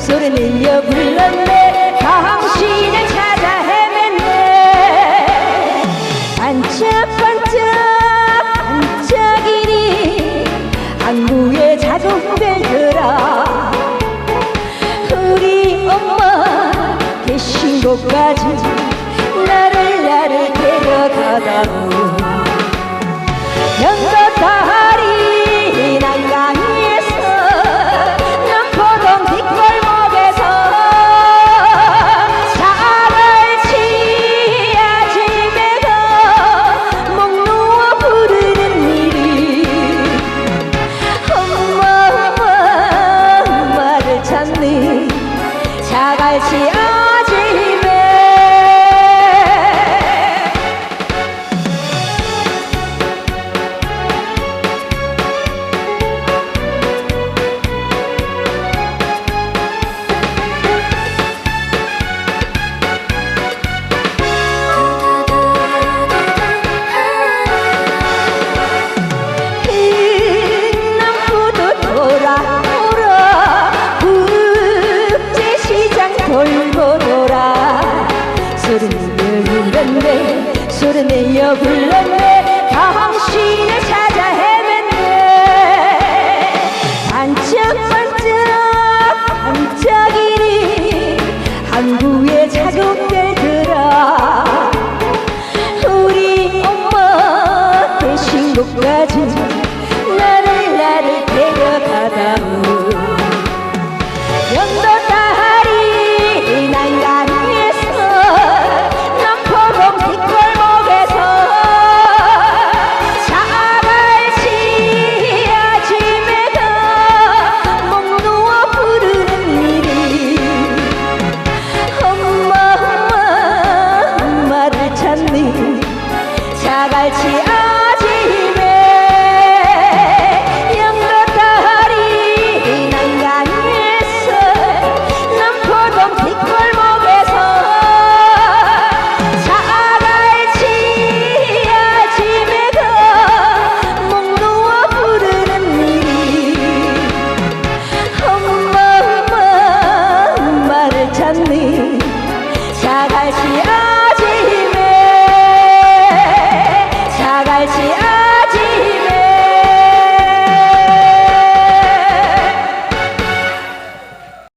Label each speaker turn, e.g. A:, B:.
A: 소리내어 불렀네. 당신을 찾아 헤맸네. 반짝반짝 반짝이니 작은 별들아 우리 엄마 계신 곳까지 나를 나를 데려가다오 소리내어 울었네 소리 내어 불렀네 당신을 찾아 헤맸네. 반짝반짝 반짝이니 항구의 작은 开启。